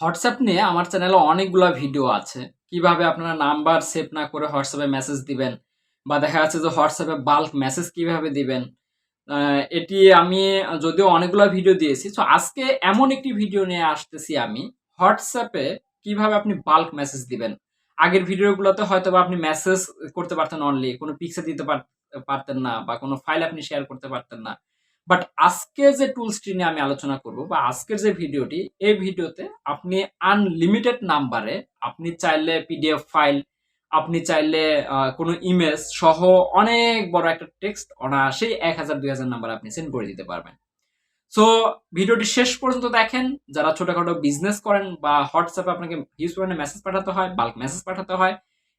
WhatsApp নিয়ে আমার চ্যানেলে অনেকগুলা ভিডিও আছে। কীভাবে আপনারা নাম্বার সেভ না করে হোয়াটসঅ্যাপে মেসেজ দিবেন বা দেখা যাচ্ছে যে হোয়াটসঅ্যাপে বাল্ক মেসেজ কীভাবে দিবেন। এটি আমি যদিও অনেকগুলা ভিডিও দিয়েছি। তো আজকে এমন একটি ভিডিও নিয়ে আসতেছি আমি হোয়াটসঅ্যাপে কীভাবে আপনি বাল্ক মেসেজ দিবেন। আগের ভিডিওগুলোতে হয়তোবা আপনি মেসেজ করতে পারতেন অনলি, কোনো পিকচার দিতে পার পারতেন না বা কোনো ফাইল আপনি শেয়ার করতে পারতেন না। বাট আজকে যে টুলসটি নিয়ে আমি আলোচনা করব বা আজকের যে ভিডিওটি, এই ভিডিওতে আপনি আনলিমিটেড নাম্বারে আপনি চাইলে পিডিএফ ফাইল, আপনি চাইলে কোনো ইমেজ সহ অনেক বড় একটা টেক্সট অনায়াসেই ১,০০০ ২,০০০ নাম্বারে আপনি সেন্ড করে দিতে পারবেন। সো ভিডিওটি শেষ পর্যন্ত দেখেন। যারা ছোটখাটো বিজনেস করেন বা হোয়াটসঅ্যাপে আপনাকে হিউজ পরিমাণে মেসেজ পাঠাতে হয়, বাল্ক মেসেজ পাঠাতে হয়।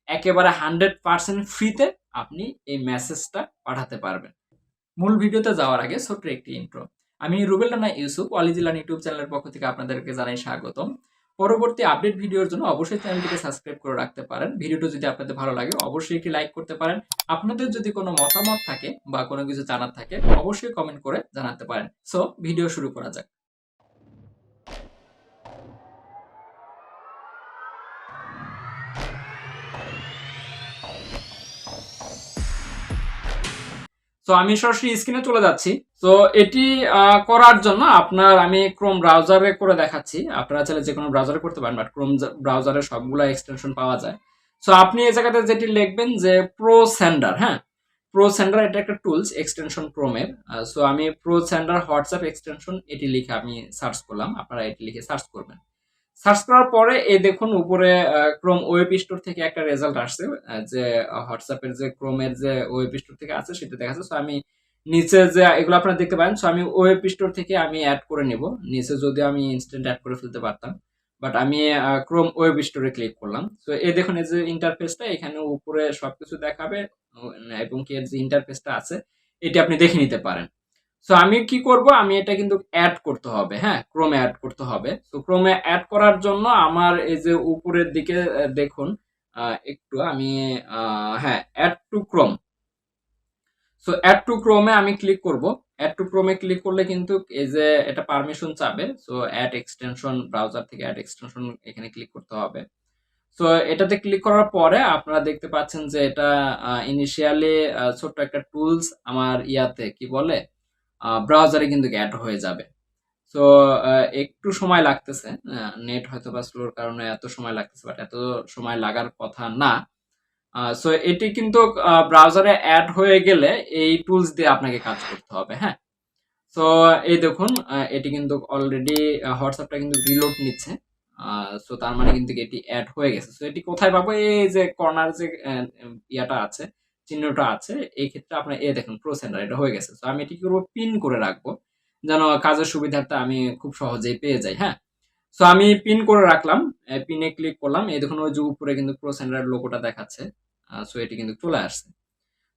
একেবারে 100% ফ্রিতে আপনি এই মেসেজটা পাঠাতে পারবেন। মূল ভিডিওতে যাওয়ার আগে ছোট্ট একটি ইন্ট্রো। আমি রুবেল রানা ইউসুফ অলিজিলান ইউটিউব চ্যানেলের পক্ষ থেকে আপনাদেরকে জানাই স্বাগতম। পরবর্তী আপডেট ভিডিওর জন্য অবশ্যই চ্যানেলটিকে সাবস্ক্রাইব করে রাখতে পারেন। ভিডিওটি যদি আপনাদের ভালো লাগে, অবশ্যই একটি লাইক করতে পারেন। আপনাদের যদি কোনো মতামত থাকে বা কোনো কিছু জানার থাকে, অবশ্যই কমেন্ট করে জানাতে পারেন। সো ভিডিও শুরু করা যাক। সো আমি সরাসরি স্ক্রিনে চলে যাচ্ছি। তো এটি করার জন্য আপনার আমি ক্রোম ব্রাউজারে করে দেখাচ্ছি। আপনারা চাইলে যেকোনো ব্রাউজারে করতে পারেন। বাট ক্রোম যা ব্রাউজারে সবগুলা এক্সটেনশন পাওয়া যায়। সো আপনি এই জায়গাতে যেটি লিখবেন যে প্রো সেন্ডার, হ্যাঁ? প্রো সেন্ডার এটা একটা টুলস এক্সটেনশন ক্রোমের। সো আমি প্রো সেন্ডার হোয়াটসঅ্যাপ এক্সটেনশন এটি লিখে আমি সার্চ করলাম। আপনারা এটি লিখে সার্চ করবেন। সার্চ করার পরে এই দেখুন উপরে ক্রোম ওয়েব স্টোর থেকে একটা রেজাল্ট আসছে। যে হোয়াটসঅ্যাপের যে ক্রোমের যে ওয়েব স্টোর থেকে আছে, সেটা দেখাচ্ছে। সো আমি নিচে যে, এগুলো আপনারা দেখতে পারেন। সো আমি ওয়েব স্টোর থেকে আমি অ্যাড করে নিব। নিচে যদি আমি ইনস্ট্যান্ট অ্যাড করে ফেলতে পারতাম। বাট আমি ক্রোম ওয়েব স্টোরে ক্লিক করলাম। সো এই দেখুন এই যে ইন্টারফেসটা এখানে উপরে সবকিছু দেখাবে এবং কি যে ইন্টারফেসটা আছে, এটি আপনি দেখে নিতে পারেন। সো আমি কি করব আমি এটা কিন্তু এড করতে হবে, হ্যাঁ? ক্রোমে এড করতে হবে। তো ক্রোমে এড করার জন্য আমার এই যে উপরের দিকে দেখুন একটু আমি হ্যাঁ, add to Chrome. So add to ক্রোমে আমি ক্লিক করব। এড টু ক্রোমে ক্লিক করলে কিন্তু এই যে এটা পারমিশন চাবে। সো এড এক্সটেনশন ব্রাউজার থেকে এড এক্সটেনশন এখানে ক্লিক করতে হবে। সো এটাতে ক্লিক করার পরে আপনারা দেখতে পাচ্ছেন যে এটা ইনিশিয়ালি ছোট্ট একটা টুলস আমার ইয়াতে কি বলে ব্রাউজারে কিন্তু এড হয়ে যাবে। আ একটু সময় লাগতেছে। নেট হয়তোবা স্লোর কারণে এত সময় লাগতেছে। বাট এত সময় লাগার কথা না। সো এটি কিন্তু ব্রাউজারে অ্যাড হয়ে গেলে এই টুলস দিয়ে আপনাকে কাজ করতে হবে, হ্যাঁ? সো এই দেখুন এটি কিন্তু অলরেডি হোয়াটসঅ্যাপটা কিন্তু রিলোড নিচ্ছে। সো তার মানে কিন্তু এটি এড হয়ে গেছে। সো এটি কোথায় পাবো? এই যে কর্নার যে ইয়াটা আছে, চিহ্নটা আছে এই ক্ষেত্রে আপনার এ দেখুন প্রো সেন্ডার এটা হয়ে গেছে। সো আমি এটি কি করব পিন করে রাখব। যেন কাজের সুবিধাটা আমি খুব সহজেই পেয়ে যাই, হ্যাঁ? সো আমি পিন করে রাখলাম। পিনে ক্লিক করলাম। এই দেখুন ওই যে উপরে কিন্তু প্রো সেন্ডার লোগোটা দেখাচ্ছে। সো এটি কিন্তু চলে আসছে।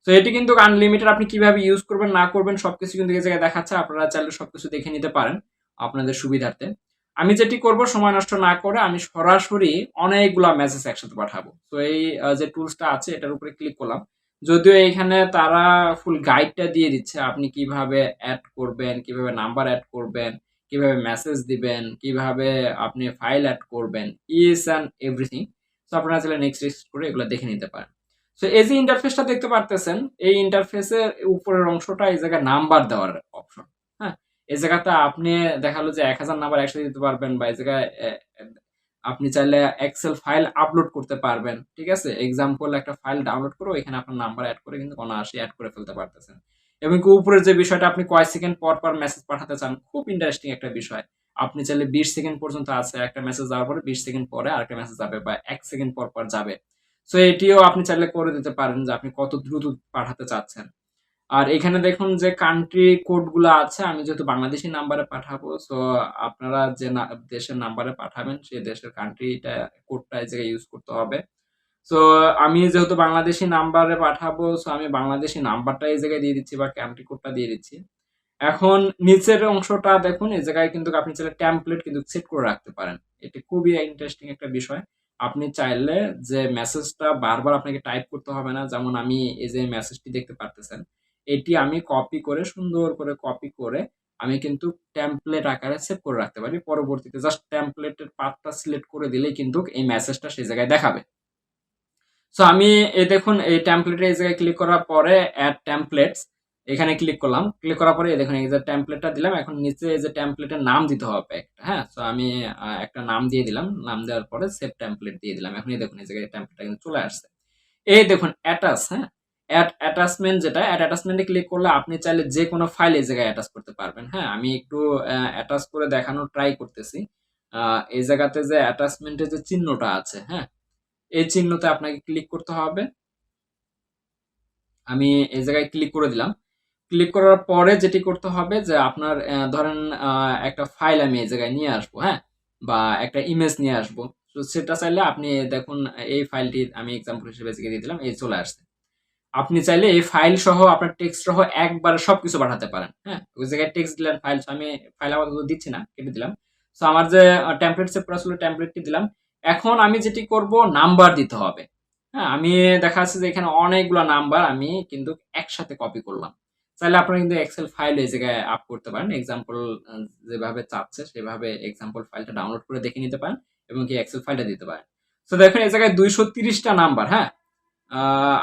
সো এটি কিন্তু আনলিমিটেড আপনি কীভাবে ইউজ করবেন না করবেন সবকিছু কিন্তু এই জায়গায় দেখাচ্ছে। আপনারা চাইলে সবকিছু দেখে নিতে পারেন আপনাদের সুবিধার্থে। আমি যেটি করব সময় নষ্ট না করে আমি সরাসরি অনেকগুলা মেসেজ একসাথে পাঠাবো। তো এই যে টুলসটা আছে এটার উপরে ক্লিক করলাম। যদিও এখানে তারা ফুল গাইডটা দিয়ে দিচ্ছে আপনি কীভাবে এড করবেন, কীভাবে নাম্বার অ্যাড করবেন, কীভাবে মেসেজ দিবেন, কীভাবে আপনি ফাইল অ্যাড করবেন, ইচ অ্যান্ড এভরিথিং। সো আপনারা চাইলে নেক্সট টেক্সট করে এগুলো দেখে নিতে পারেন। সো এই যে ইন্টারফেসটা দেখতে পারতেছেন, এই ইন্টারফেসের উপরের অংশটা এই জায়গায় নাম্বার দেওয়ার অপশন, হ্যাঁ? এই জায়গাতে আপনি দেখা গেল যে ১,০০০ নাম্বার একসাথে দিতে পারবেন বা এই জায়গায় আপনি চাইলে এক্সেল ফাইল আপলোড করতে পারবেন। ঠিক আছে? এক্সাম্পল একটা ফাইল ডাউনলোড করে এখানে আপনার নাম্বার অ্যাড করে কিন্তু অনায়াসেই অ্যাড করে ফেলতে পারতেছেন। এবং কি উপরের যে বিষয়টা আপনি কয় সেকেন্ড পর, পর মেসেজ পাঠাতে চান খুব ইন্টারেস্টিং একটা বিষয়। আপনি চাইলে ২০ সেকেন্ড পর্যন্ত আছে একটা মেসেজ যাওয়ার পরে ২০ সেকেন্ড পরে আরেকটা মেসেজ যাবে বা এক সেকেন্ড পর, পর যাবে। সো এটিও আপনি চাইলে করে দিতে পারেন যে আপনি কত দ্রুত পাঠাতে চাচ্ছেন। আর এখানে দেখুন যে কান্ট্রি কোডগুলা আছে, আমি যেহেতু বাংলাদেশী নাম্বারে পাঠাবো সো আপনারা যে দেশের নাম্বারে পাঠাবেন, সেই দেশের কান্ট্রিটা কোডটা এই জায়গায় ইউজ করতে হবে। সো আমি যেহেতু বাংলাদেশী নাম্বারে পাঠাবো সো আমি বাংলাদেশী নাম্বারটা এই জায়গায় দিয়ে দিচ্ছি বা কান্ট্রি কোডটা দিয়ে দিচ্ছি। এখন নিচের অংশটা দেখুন, এই জায়গায় কিন্তু আপনি চাইলে টেমপ্লেট কিন্তু সেট করে রাখতে পারেন। এটি খুবই ইন্টারেস্টিং একটা বিষয়। আপনি চাইলে যে মেসেজটা বারবার আপনাকে টাইপ করতে হবে না। যেমন আমি এই যে মেসেজটি দেখতে পারতেছেন। এটি আমি কপি করে, সুন্দর করে কপি করে আমি কিন্তু টেমপ্লেট আকারে সেভ করে রাখতে পারি। পরবর্তীতে জাস্ট টেমপ্লেটের পাথটা সিলেক্ট করে দিলেই কিন্তু এই মেসেজটা সেই জায়গায় দেখাবে। সো আমি এই দেখুন, এই টেমপ্লেটে এই জায়গায় ক্লিক করার পরে অ্যাড টেমপ্লেটস এখানে ক্লিক করলাম। ক্লিক করার পরে দেখুন, এই যে টেমপ্লেটটা দিলাম, এখন নিচে এই যে টেমপ্লেটের নাম দিতে হবে একটা হ্যাঁ? সো আমি একটা নাম দিয়ে দিলাম। নাম দেওয়ার পরে সেভ টেমপ্লেট দিয়ে দিলাম। এখন এই দেখুন, এই জায়গায় টেমপ্লেটটা কিন্তু চলে আসছে। এই দেখুন অ্যাটাস হ্যাঁ? অ্যাড অ্যাটাচমেন্ট যেটা অ্যাড অ্যাটাচমেন্টে ক্লিক করলে আপনি চাইলে যে কোনো ফাইল এই জায়গায় অ্যাটাচ করতে পারবেন। হ্যাঁ আমি একটু অ্যাটাচ করে দেখানোর ট্রাই করতেছি। এই জায়গাতে যে অ্যাটাচমেন্টের যে চিহ্নটা আছে হ্যাঁ এই চিহ্নতে আপনাকে ক্লিক করতে হবে। আমি এই জায়গায় ক্লিক করে দিলাম। ক্লিক করার পরে যেটি করতে হবে যে আপনার ধরেন একটা ফাইল আমি এই জায়গায় নিয়ে আসব হ্যাঁ বা একটা ইমেজ নিয়ে আসব। তো সেটা চাইলে আপনি দেখুন, এই ফাইলটি আমি এক্সাম্পল হিসেবে দিয়ে দিলাম, এই চলে আসছে। আপনি চাইলে এই ফাইল সহ আপনার টেক্সট সহ একবারে সবকিছু পাঠাতে পারেন হ্যাঁ? ওই জায়গায় টেক্সট দিলেন ফাইল আমি ফাইল আপাতত দিচ্ছি না, কেটে দিলাম। তো আমার যে টেমপ্লেট সেভ করা ছিল টেমপ্লেটটি দিলাম। এখন আমি যেটি করব নাম্বার দিতে হবে হ্যাঁ? আমি দেখা যাচ্ছে যে এখানে অনেকগুলো নাম্বার আমি কিন্তু একসাথে কপি করলাম। চাইলে আপনারা কিন্তু এক্সেল ফাইল এই জায়গায় আপ করতে পারেন। এক্সাম্পল যেভাবে চাচ্ছে, সেভাবে এক্সাম্পল ফাইলটা ডাউনলোড করে দেখে নিতে পারেন এবং কি এক্সেল ফাইলটা দিতে পারেন। তো দেখেন, এই জায়গায় দুইশো তিরিশটা নাম্বার হ্যাঁ?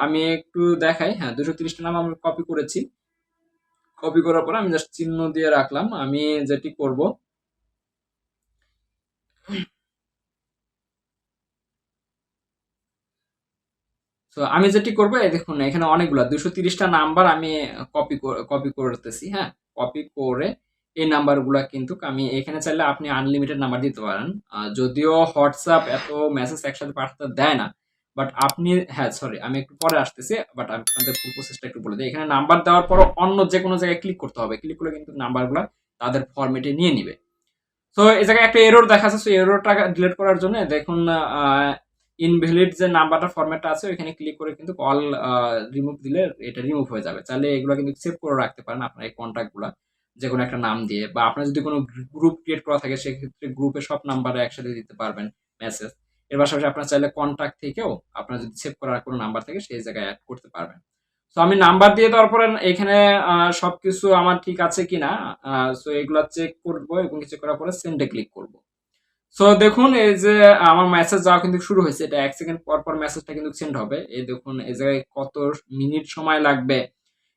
আমি একটু দেখাই। হ্যাঁ দুশো তিরিশটা নাম আমি কপি করেছি। কপি করার পর আমি জাস্ট চিহ্ন দিয়ে রাখলাম। আমি যেটি করব তো আমি যেটি করব দেখুন, এখানে অনেকগুলো, দুশো তিরিশটা নাম্বার আমি কপি কপি করতেছি হ্যাঁ? কপি করে এই নাম্বারগুলো কিন্তু আমি এখানে চাইলে আপনি আনলিমিটেড নাম্বার দিতে পারেন। যদিও হোয়াটসঅ্যাপ এত মেসেজ একসাথে পাঠাতে দেয় না বাট আপনি হ্যাঁ সরি আমি একটু পরে আসতেছি বাট আপনাদের ফুল প্রসেসটা একটু বলে দিই। এখানে নাম্বার দেওয়ার পর অন্য যে কোনো জায়গায় ক্লিক করতে হবে। ক্লিক করলে কিন্তু নাম্বারগুলো তাদের ফরম্যাটে নিয়ে নিবে। তো এই জায়গায় একটা এরর দেখা যাচ্ছে এররটা ডিলিট করার জন্য দেখুন ইনভ্যালিড যে নাম্বারটা ফরম্যাটটা আছে, ওইখানে ক্লিক করে কিন্তু কল রিমুভ দিলে এটা রিমুভ হয়ে যাবে। তাহলে এগুলো কিন্তু সেভ করে রাখতে পারেন আপনার এই কন্ট্যাক্টগুলো যে কোনো একটা নাম দিয়ে। বা আপনার যদি কোনো গ্রুপ ক্রিয়েট করা থাকে, সেক্ষেত্রে গ্রুপে সব নাম্বারে একসাথে দিতে পারবেন মেসেজ এর পাশাপাশি আপনার চাইলে কন্ট্যাক্ট থেকেও আপনার যদি সেভ করার কোনো নাম্বার থাকে সেই জায়গায় অ্যাড করতে পারবেন। তো আমি নাম্বার দিয়ে দেওয়ার পরে এখানে আহ, সবকিছু আমার ঠিক আছে কিনা সো এগুলো চেক করব এবং চেক করার পরে সেন্ডে ক্লিক করব। সো দেখুন এই যে আমার মেসেজ যাওয়া কিন্তু শুরু হয়েছে এটা এক সেকেন্ড পর পর মেসেজটা কিন্তু সেন্ড হবে। এই দেখুন এই জায়গায় কত মিনিট সময় লাগবে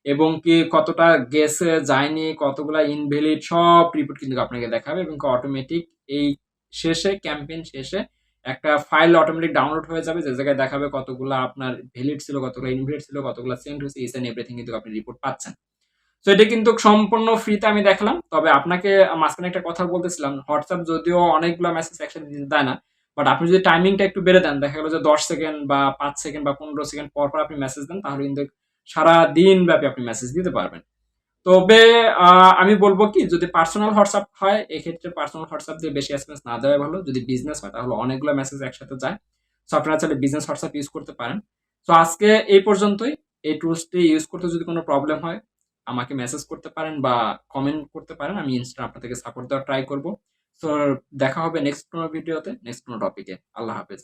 এবং কি কতটা গেছে যায়নি কতগুলা ইনভ্যালিড সব রিপোর্ট কিন্তু আপনাকে দেখাবে এবং অটোমেটিক এই শেষে ক্যাম্পেইন শেষে একটা ফাইল অটোমেটিক ডাউনলোড হয়ে যাবে, যে জায়গায় দেখাবে কতগুলা আপনার ভ্যালিড ছিল, কতগুলো ইনভ্যালিড ছিল, কতগুলো সেন্ড হয়েছে ইস এন্ড এভরিথিং কিন্তু আপনি রিপোর্ট পাচ্ছেন। তো এটা কিন্তু সম্পূর্ণ ফ্রিতে আমি দেখলাম। তবে আপনাকে মাঝখানে একটা কথা বলতেছিলাম হোয়াটসঅ্যাপ যদিও অনেকগুলো মেসেজ একসাথে দিতে দেয় না বাট আপনি যদি টাইমিংটা একটু বেড়ে দেন, দেখা গেলো যে দশ সেকেন্ড বা পাঁচ সেকেন্ড বা পনেরো সেকেন্ড পর পর আপনি মেসেজ দেন, তাহলে কিন্তু সারা দিন ব্যাপী আপনি মেসেজ দিতে পারবেন। তবে আমি বলব কি, যদি পার্সোনাল হোয়াটসঅ্যাপ হয়, এক্ষেত্রে পার্সোনাল হোয়াটসঅ্যাপ দিয়ে বেশি এসএমএস না দেওয়া ভালো। যদি বিজনেস হয়, তাহলে অনেকগুলো মেসেজ একসাথে যায়। সো আপনারা চাইলে বিজনেস হোয়াটসঅ্যাপ ইউজ করতে পারেন। তো আজকে এই পর্যন্তই। এই টুলসটি ইউজ করতে যদি কোনো প্রবলেম হয়, আমাকে মেসেজ করতে পারেন বা কমেন্ট করতে পারেন। আমি ইনস্টা আপনাদেরকে সাপোর্ট দেওয়ার ট্রাই করব। সো দেখা হবে নেক্সট কোনো ভিডিওতে নেক্সট কোনো টপিকে আল্লাহ হাফেজ।